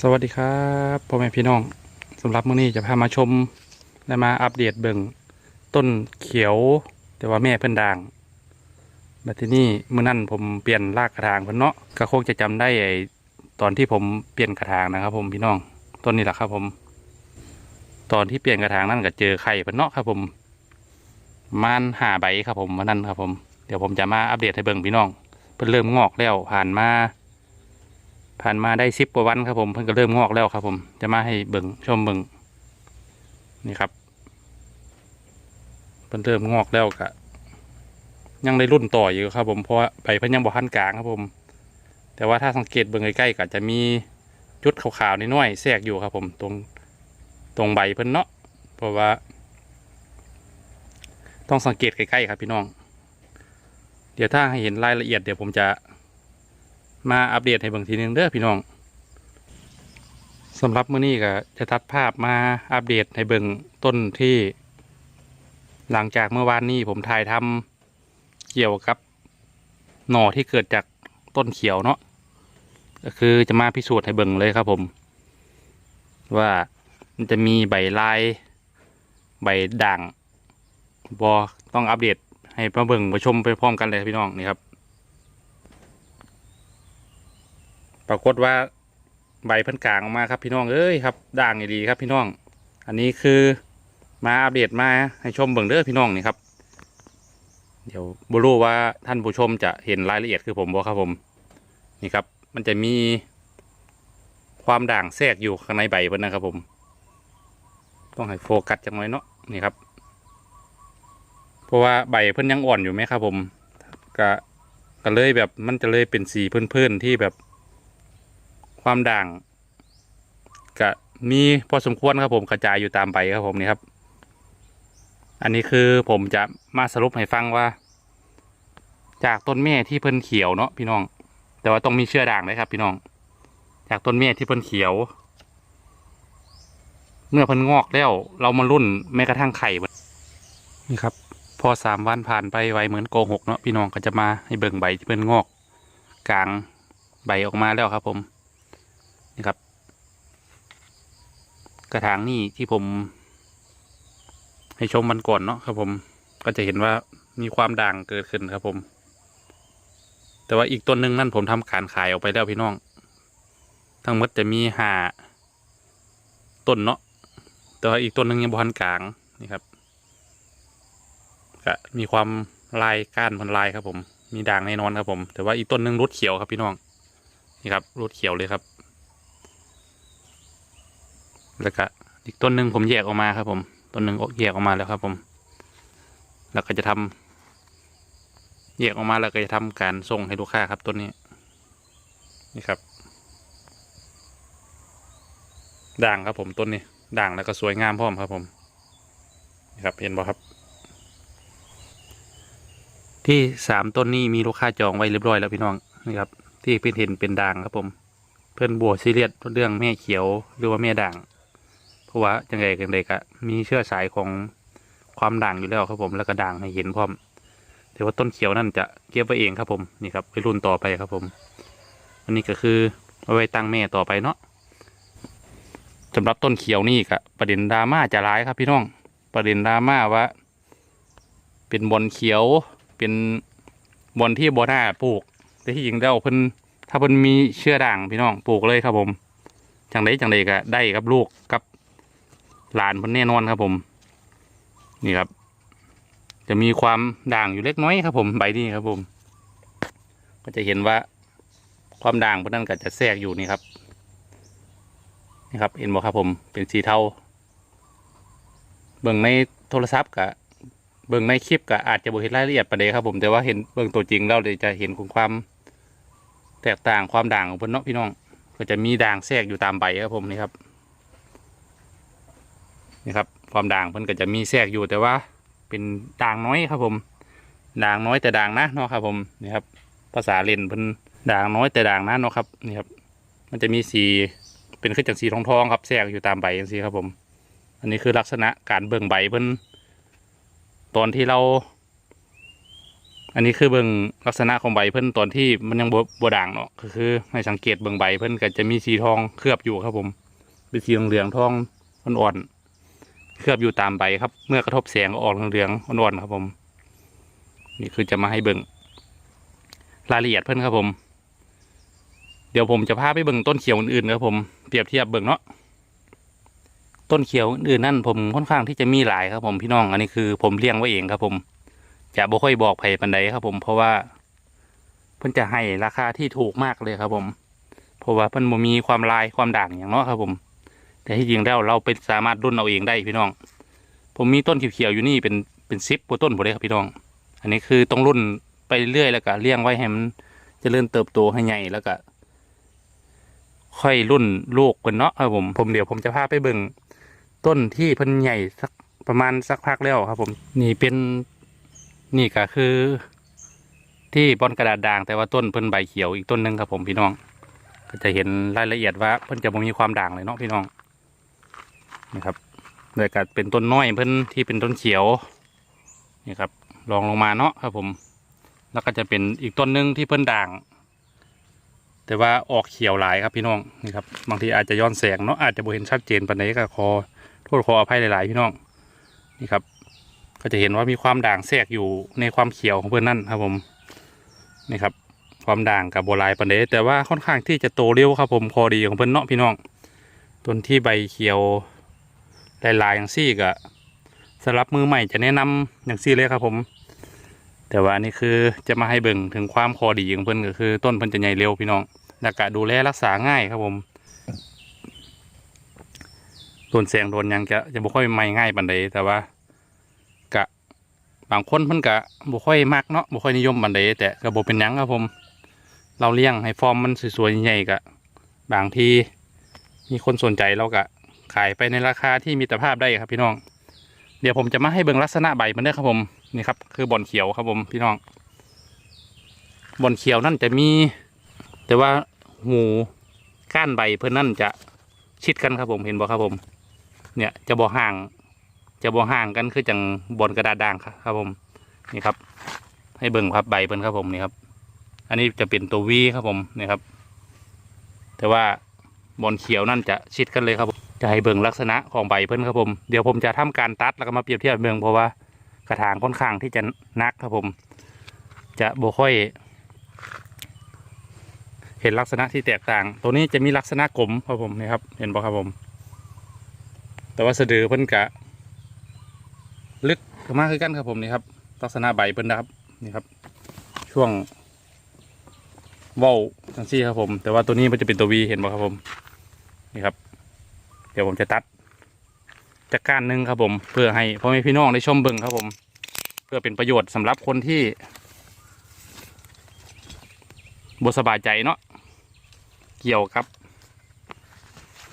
สวัสดีครับพ่อแม่พี่น้องสำหรับมื้อนี้จะพามาชมและมาอัปเดตเบิ่งต้นเขียว แต่ว่าแม่เพิ่นด่างบัดทีนี้มื้อนั้นผมเปลี่ยนรากกระถางเพิ่นเนาะก็คงจะจำได้ไอตอนที่ผมเปลี่ยนกระถางนะครับ ผมพี่น้องต้นนี้แหละครับ ผม ตอนที่เปลี่ยนกระถางนั่นก็เจอไข่เพิ่นเนาะครับ ผมมานหาใบครับผมวันนั้นครับ ผมเดี๋ยวผมจะมาอัปเดตให้เบิ่งพี่น้องเพิ่นเริ่มงอกแล้วผ่านมา ผ่านมาได้สิบกว่าวันครับผมเพิ่นก็เริ่มงอกแล้วครับ ผม จะมาให้เบิ่งชมเบิ่งนี่ครับเพิ่นเริ่มงอกแล้วก็ยังได้รุ่นต่ออยู่ครับผมเพราะว่าใบเพิ่นยังบ่ทันกลางครับผม แต่ว่าถ้าสังเกตเบิ่งใกล้ๆก็จะมีจุดขาวๆนิดหน่อยๆแทรกอยู่ครับ ผมตรงตรงใบเพิ่นเนาะเพราะว่า ต้องสังเกตใกล้ๆครับพี่น้อง เดี๋ยวถ้าให้เห็นรายละเอียดเดี๋ยวผมจะ มาอัปเดตให้เบางทีหนึงเด้อพี่น้องสำหรับมื้อนี้ก็จะตัดภาพมาอัปเดตให้เบิ่งต้นที่ หลังจากเมื่อวานนี้ผมถ่ายทำเกี่ยวกับหน่อที่เกิดจากต้นเขียวเนาะก็คือจะมาพิสูจน์ให้เบิ่งเลยครับผม ว่ามันจะมีใบลายใบด่างบอต้องอัปเดตให้มาเบิ่งมาชมไปพร้อมกันเลยพี่น้องนี่ครับ ปรากฏว่าใบเพิ่นกลางออกมาครับพี่น้องเอ้ยครับด่างดีครับพี่น้อง อันนี้คือมาอัปเดตมาให้ชมเบิ่งเด้อพี่น้องนี่ครับ เดี๋ยวบรู้ว่าท่านผู้ชมจะเห็นรายละเอียดคือผมบอกครับผมนี่ครับ มันจะมีความด่างแทรกอยู่ข้างในใบเพิ่นนะครับผม ต้องให้โฟกัสจังหน่อยเนาะนี่ครับ เพราะว่าใบเพิ่นยังอ่อนอยู่ไหมครับผมก็ก็เลยแบบมันจะเลยเป็นสีเพื้นๆที่แบบ ความด่างก็มีพอสมควรครับผมกระจายอยู่ตามใบครับผมนี่ครับ อันนี้คือผมจะมาสรุปให้ฟังว่า จากต้นแม่ที่เพิ่นเขียวเนาะพี่น้อง แต่ว่าต้องมีเชื่อด่างเลยครับ พี่น้อง จากต้นแม่ที่เพิ่นเขียว เมื่อเพิ่นงอกแล้ว เรามารุ่นแม้กระทั่งไข่นี่ครับ พอสามวันผ่านไปไวเหมือนโกหกเนาะพี่น้องก็จะมาให้เบิ่งใบที่เพิ่นงอก กลางใบออกมาแล้วครับผม นี่ครับ กระถางนี่ที่ผม ให้ชมมันก่อนเนาะครับผมก็จะเห็นว่ามีความด่างเกิดขึ้นครับผม แต่ว่าอีกต้นหนึ่งนั่นผมทำการขายออกไปแล้วพี่น้อง ทั้งหมดจะมีห้าต้นเนาะแต่ว่าอีกต้นหนึ่งยังบทันกลางนี่ครับก็มีความลายก้านพันลายครับผม มีด่างแน่นอนครับผม แต่ว่าอีกต้นหนึ่งรุดเขียวครับพี่น้อง นี่ครับรุดเขียวเลยครับ แล้วก็อีกต้นหนึ่งผมแยกออกมาครับ ผมต้นหนึ่งแยกออกมาแล้วครับ ผม แล้วก็จะทำแยกออกมาแล้วก็จะทำการส่งให้ลูกค้าครับต้นนี้ นี่ครับ ด่างครับผมต้นนี้ ด่างแล้วก็สวยงามพร้อมครับ ผมนี่ครับเห็นบ่ครับ ที่สามต้นนี้มีลูกค้าจองไว้เรียบร้อยแล้วพี่น้องนี่ครับ ที่เพื่อนเห็นเป็นด่างครับผม เพื่อนบัวซีเรียสเรื่องแม่เขียวหรือว่าแม่ด่าง ราะว่าจังไงกันเลยกะมีเชื้อสายของความด่างอยู่แล้วครับผมแล้วก็ด่างให้เห็นพร้อมแต่ว่าต้นเขียวนั่นจะเก็บไว้เองครับผมนี่ครับไปรุ่นต่อไปครับผม อันนี้ก็คือเอาไว้ตั้งแม่ต่อไปเนาะสำหรับต้นเขียวนี่กะประเด็นดราม่าจะร้ายครับพี่น้อง ประเด็นดราม่าว่า เป็นบอลเขียว เป็นบอลที่บอหน้าปลูก แต่ที่จริงแล้วเพิ่นถ้าเพิ่นมีเชื่อด่างพี่น้องปลูกเลยครับผมจังไดจังไดก็ได้กับลูกกับ หลานพิ่นแน่นอนครับผม นี่ครับ จะมีความด่างอยู่เล็กน้อยครับ ผมใบนี้ครับผม ก็จะเห็นว่าความด่างพวกนั้นก็จะแทรกอยู่นี่ครับ นี่ครับเห็นบ่ครับผมเป็นสีเทาเบิ่งในโทรศัพท์กับเบิ่งในคลิปก็อาจจะบ่เห็นรายละเอียดประเดี๋ยครับ ผมแต่ว่าเห็นเบิ่งตัวจริงเลยจะเห็นของความแตกต่างความด่างของพิ่นเนาะพี่น้อง ก็จะมีด่างแทรกอยู่ตามใบครับผมนี่ครับ นี่ครับความด่างเพิ่นก็จะมีแทรกอยู่แต่ว่า เป็นด่างน้อยครับผม ด่างน้อยแต่ด่างนะเนาะครับผมนี่ครับภาษาเล่นเพิ่นด่างน้อยแต่ด่างนะเนาะครับนี่ครับ มันจะมีสีเป็นขึ้นจากสีทองทองครับแทรกอยู่ตามใบอย่างนี้ครับผม อันนี้คือลักษณะการเบิ่งใบเพิ่นตอนที่เรา อันนี้คือเบิ่งลักษณะของใบเพิ่นตอนที่มันยังบ่บ่ด่างเนาะก็คือให้สังเกตเบิ่งใบเพิ่นก็จะมีสีทองเคลือบอยู่ครับผม เป็นสีเหลืองทองอ่อนๆ ลือบอยู่ตามใบครับ เมื่อกระทบแสงก็ออกเหลืองๆอ่อนๆครับผม นี่คือจะมาให้เบิ่งรายละเอียดเพิ่นครับผม เดี๋ยวผมจะพาไปเบิ่งต้นเขียวอื่นๆครับผมเปรียบเทียบเบิ่งเนาะต้นเขียวอื่นๆนั่นผมค่อนข้างที่จะมีหลายครับผมพี่น้องอันนี้คือผมเลี้ยงไว้เองครับผม จะบ่ค่อยบอกไผปันใดครับผมเพราะว่าเพิ่นจะให้ราคาที่ถูกมากเลยครับผม เพราะว่าเพิ่นบ่มีความลายความด่างอย่างเนาะครับผม แต่ที่จริงแล้วเราเป็นสามารถรุ่นเอาเองได้พี่น้อง ผมมีต้นเขียวๆอยู่นี่เป็นเป็นซิปกว่าต้นผมเลยครับพี่น้อง อันนี้คือต้องรุ่นไปเรื่อยแล้วก็เลี้ยงไว้ให้มันเจริญเติบโตให้ใหญ่แล้วก็ ค่อยรุ่นลูกเป็นเนาะครับผมผมเดี๋ยวผมจะพาไปเบิ่งต้นที่เพิ่นใหญ่สักประมาณสักพักแล้วครับ ผมนี่เป็นนี่ก็คือ ที่บอนกระดาษด่าง แต่ว่าต้นเพิ่นใบเขียวอีกต้นหนึ่งครับผมพี่น้อง ก็จะเห็นรายละเอียดว่าเพิ่นจะบ่มีความด่างเลยเนาะพี่น้อง นะครับเลยก็เป็นต้นน้อยเพิ่นที่เป็นต้นเขียวนี่ครับรองลงมาเนาะครับผม แล้วก็จะเป็นอีกต้นหนึ่งที่เพิ่นด่าง แต่ว่าออกเขียวหลายครับพี่น้องนี่ครับบางทีอาจจะย้อนแสงเนาะอาจจะบ่เห็นชัดเจนปานใดก็ขอโทษขออภัยหลาย ๆ พี่น้องนี่ครับ ก็จะเห็นว่ามีความด่างแทรกอยู่ในความเขียวของเพื่อนนั่นครับผมนี่ครับ ความด่างกับโบรายปานใดแต่ว่าค่อนข้างที่จะโตเร็วครับผมคอดีของเพื่อนเนาะพี่น้องต้นที่ใบเขียว ลายอย่างซี่ก็สำหรับมือใหม่จะแนะนำอย่างซี่เลยครับผม แต่ว่านี่คือจะมาให้เบิ่งถึงความคอดีของเพิ่นก็คือ ต้นเพิ่นจะใหญ่เร็วพี่น้องแล้วก็ดูแลรักษาง่ายครับผมโดนแสงโดนยังจะจะบ่ค่อยไหม้ง่ายปานใดแต่ว่ากะบางคนเพิ่นกะบ่ค่อยมักเนาะบ่ค่อยนิยมปานใดแต่ก็บ่เป็นยังครับผม เราเลี้ยงให้ฟอร์มมันสวยๆใหญ่ๆกะบางทีมีคนสนใจเรากะ ขายไปในราคาที่มีตรภาพได้ครับพี่น้อง เดี๋ยวผมจะมาให้เบิ่งลักษณะใบมันเด้อครับผมนี่ครับคือบอนเขียวครับผมพี่น้องบอนเขียวนั่นจะมี แต่ว่าหูก้านใบเพื่อนนั่นจะชิดกันครับผมเห็นบ่ครับผม เนี่ยจะบ่ห่าง จะบ่ห่างกันคือจังบอนกระดาษด่างครับผมนี่ครับ ให้เบิ่งครับใบเพิ่นครับผมนี่ครับ อันนี้จะเป็นตัววีครับผมนี่ครับ แต่ว่าบอนเขียวนั่นจะชิดกันเลยครับผม จะให้เบิ่งลักษณะของใบเพิ่นครับผม เดี๋ยวผมจะทำการตัดแล้วก็มาเปรียบเทียบเบิ่งเพราะว่ากระถางค่อนข้างที่จะนักครับผม จะบ่ค่อย เห็นลักษณะที่แตกต่าง ตัวนี้จะมีลักษณะกลมครับผมนี่ครับ เห็นบ่ครับผม แต่ว่าสะดือเพิ่นกะ ลึกมากขึ้นกันครับผมนี่ครับ ลักษณะใบเพิ่นนะครับนี่ครับ ช่วงว้าทั้งซี่ครับผม แต่ว่าตัวนี้มันจะเป็นตัววีเห็นบ่ครับผมนี่ครับ เดี๋ยวผมจะตัดจากการหนึ่งครับผม เพื่อให้พ่อแม่พี่น้องได้ชมเบิ่งครับผม เพื่อเป็นประโยชน์สำหรับคนที่บสบายใจเนาะเกี่ยวครับ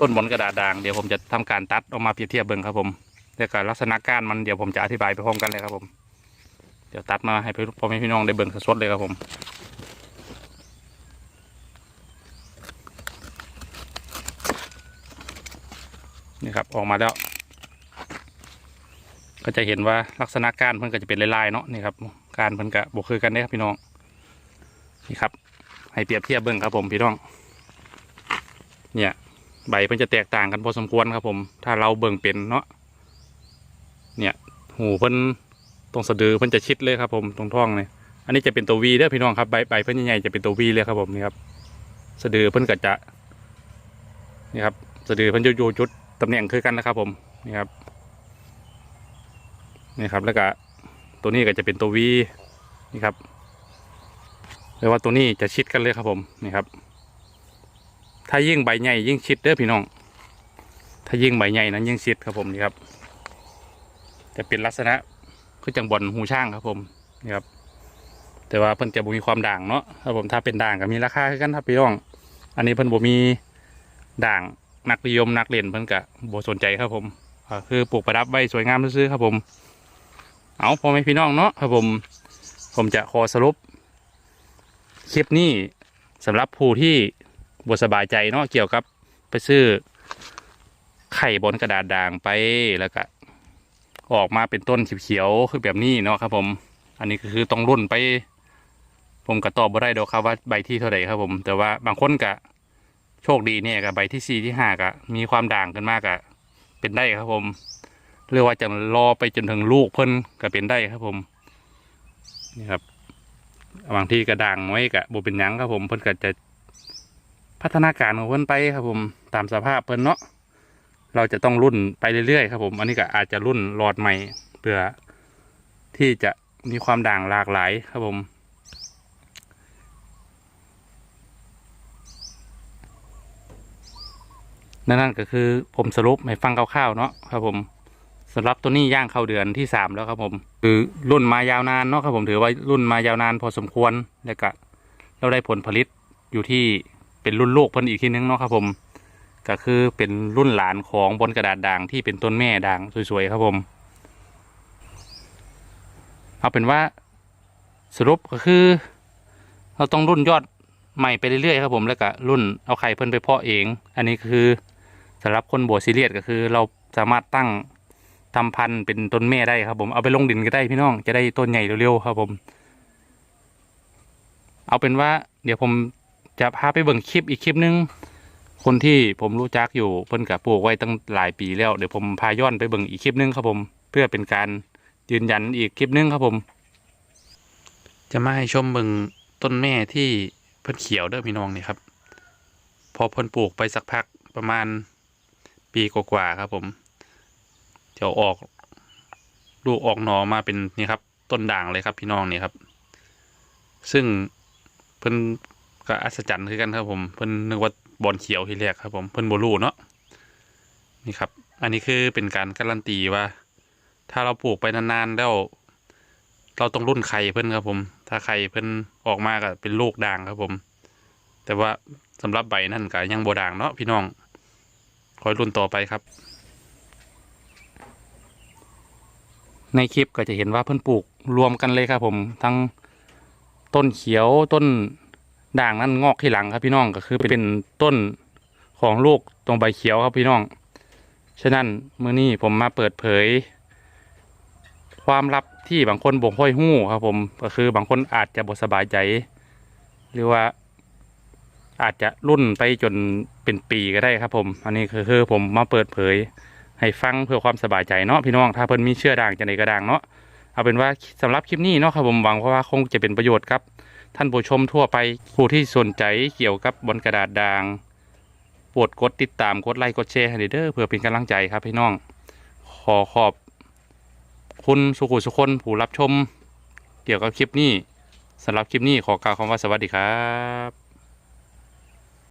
ต้นบอนกระดาษด่างเดี๋ยวผมจะทำการตัดออกมาเปรียบเทียบเบิ่งครับผมแต่การลักษณะการมันเดี๋ยวผมจะอธิบายไปพร้อมกันเลยครับผม เดี๋ยวตัดมาให้พ่อแม่พี่น้องได้เบิ่งสดๆเลยครับผม นี่ครับออกมาแล้ว ก็จะเห็นว่าลักษณะก้านเพิ่นก็จะเป็นลายๆเนาะนี่ครับก้านเพิ่นก็บกคือกันเด้ครับพี่น้องนี่ครับ ให้เปรียบเทียบเบิ่งครับผมพี่น้อง เนี่ยใบเพิ่นจะแตกต่างกันพอสมควรครับผม ถ้าเราเบิ่งเป็นเนาะเนี่ยหูเพิ่นตรงสะดือเพิ่นจะชิดเลยครับผมตรงท้องเนี่ยอันนี้จะเป็นตัววีเด้อพี่น้องครับใบใบเพิ่นใหญ่ๆจะเป็นตัววีเลยครับผมนี่ครับสะดือเพิ่นก็จะนี่ครับสะดือเพิ่นจะอยู่จุด ตำแหน่งคือกันนะครับผมนี่ครับนี่ครับแล้วก็ตัวนี้ก็จะเป็นตัววีนี่ครับเรียกว่าตัวนี้จะชิดกันเลยครับผมนี่ครับ ถ้ายิ่งใบใหญ่ยิ่งชิดเด้อพี่น้อง ถ้ายิ่งใบใหญ่นั้นยิ่งชิดครับผมนี่ครับ จะเป็นลักษณะคือจังบอลหูช่างครับผมนี่ครับ แต่ว่าเพิ่นจะบ่มีความด่างเนาะครับผมถ้าเป็นด่างก็มีราคาคือกันครับพี่น้อง อันนี้เพิ่นบ่มีด่าง นักนิยมนักเล่นเพิ่นก็บ่สนใจครับผมคือปลูกประดับไว้สวยงามซื่อครับผม เอาพอแม่พี่น้องเนาะครับผม ผมจะขอสรุป คลิปนี้สำหรับผู้ที่บสบายใจเนาะเกี่ยวกับไปซื้อไข่บนกระดาษด่างไปแล้วก็ออกมาเป็นต้นเขียวๆคือแบบนี้เนาะครับผม อันนี้ก็คือต้องรุ่นไป ผมก็ตอบบ่ได้ดอกครับว่าใบที่เท่าไหร่ครับผม แต่ว่าบางคนก็ โชคดีเนี่ยกับใบที่สี่ที่ห้าก็มีความด่างขึ้นมากก็เป็นได้ครับผมหรือว่าจะรอไปจนถึงลูกเพิ่นก็เป็นได้ครับผมนี่ครับบางทีก็ด่างไว้ก็บ่เป็นยังครับผมเพิ่นก็จะพัฒนาการของเพิ่นไปครับผมตามสภาพเพิ่นเนาะเราจะต้องรุ่นไปเรื่อยๆครับผม อันนี้ก็อาจจะรุ่นหลอดใหม่เพื่อที่จะมีความด่างหลากหลายครับผม นั่นนั่นก็คือผมสรุปให้ฟังคร่าวๆเนาะครับผมสำหรับตัวนี้ย่างเข้าเดือนที่สามแล้วครับผม คือรุ่นมายาวนานเนาะครับผมถือว่ารุ่นมายาวนานพอสมควรแล้วก็เราได้ผลผลิตอยู่ที่เป็นรุ่นลูกเพิ่นอีกทีนึงเนาะครับผม ก็คือเป็นรุ่นหลานของบนกระดาษด่างที่เป็นต้นแม่ด่างสวยๆครับผม เอาเป็นว่าสรุปก็คือ เราต้องรุ่นยอดใหม่ไปเรื่อยๆครับผมแล้วก็รุ่นเอาไข่เพิ่นไปเพาะเอง อันนี้คือ สำหรับคนโบวซีเรียสก็คือ เราสามารถตั้งทำพันธุ์เป็นต้นแม่ได้ครับผมเอาไปลงดินก็ได้พี่น้องจะได้ต้นใหญ่เร็วๆครับผม เอาเป็นว่า เดี๋ยวผมจะพาไปเบิ่งคลิปอีกคลิปนึง คนที่ผมรู้จักอยู่เพิ่นกับปลูกไว้ตั้งหลายปีแล้วเดี๋ยวผมพาย้อนไปเบิ่งอีกคลิปนึงครับผม เพื่อเป็นการยืนยันอีกคลิปนึงครับผม จะมาให้ชมเบิ่งต้นแม่ที่เพิ่นเขียวเด้อพี่น้องนี่ครับ พอเพิ่นปลูกไปสักพักประมาณ ปีกว่าๆครับผมจะออกลูกออกหนอมาเป็นนี่ครับ ต้นด่างเลยครับพี่น้องนี่ครับ ซึ่งเพิ่นก็อัศจรรย์คือกันครับผมเพิ่นนึกว่าบอนเขียวทีแรกครับผมเพิ่นบ่รู้เนาะนี่ครับ อันนี้คือเป็นการการันตีว่า ถ้าเราปลูกไปนานๆแล้ว เราต้องรุ่นไข่เพิ่นครับผม ถ้าไข่เพิ่นออกมาก็เป็นลูกด่างครับผม แต่ว่าสำหรับใบนั่นก็ยังบ่ด่างเนาะพี่น้อง คอยรุ่นต่อไปครับ ในคลิปก็จะเห็นว่าเพิ่นปลูกรวมกันเลยครับผมทั้งต้นเขียวต้นด่างนั่นงอกที่หลังครับพี่น้องก็คือเป็นต้นของลูกตรงใบเขียวครับพี่น้อง ฉะนั้นมื้อนี้ผมมาเปิดเผย ความลับที่บางคนบ่ค่อยหู้ครับผมก็คือบางคนอาจจะบ่สบายใจ หรือว่า อาจจะรุ่นไปจนเป็นปีก็ได้ครับผม อันนี้คือคือผมมาเปิดเผย ให้ฟังเพื่อความสบายใจเนาะพี่น้อง ถ้าเพิ่นมีเชื่อด่างจะไหนก็ด่างเนาะ เอาเป็นว่าสำหรับคลิปนี้เนาะครับผมหวังว่าคงจะเป็นประโยชน์ครับ ท่านผู้ชมทั่วไปผู้ที่สนใจเกี่ยวกับบนกระดาษด่างโปรดกดติดตามกดไลค์กดแชร์ให้เด้อเพื่อเป็นกำลังใจครับพี่น้อง ขอขอบคุณสุขุสุคนผู้รับชม เกี่ยวกับคลิปนี้สำหรับคลิปนี้ขอกล่าวคำว่าสวัสดีครับ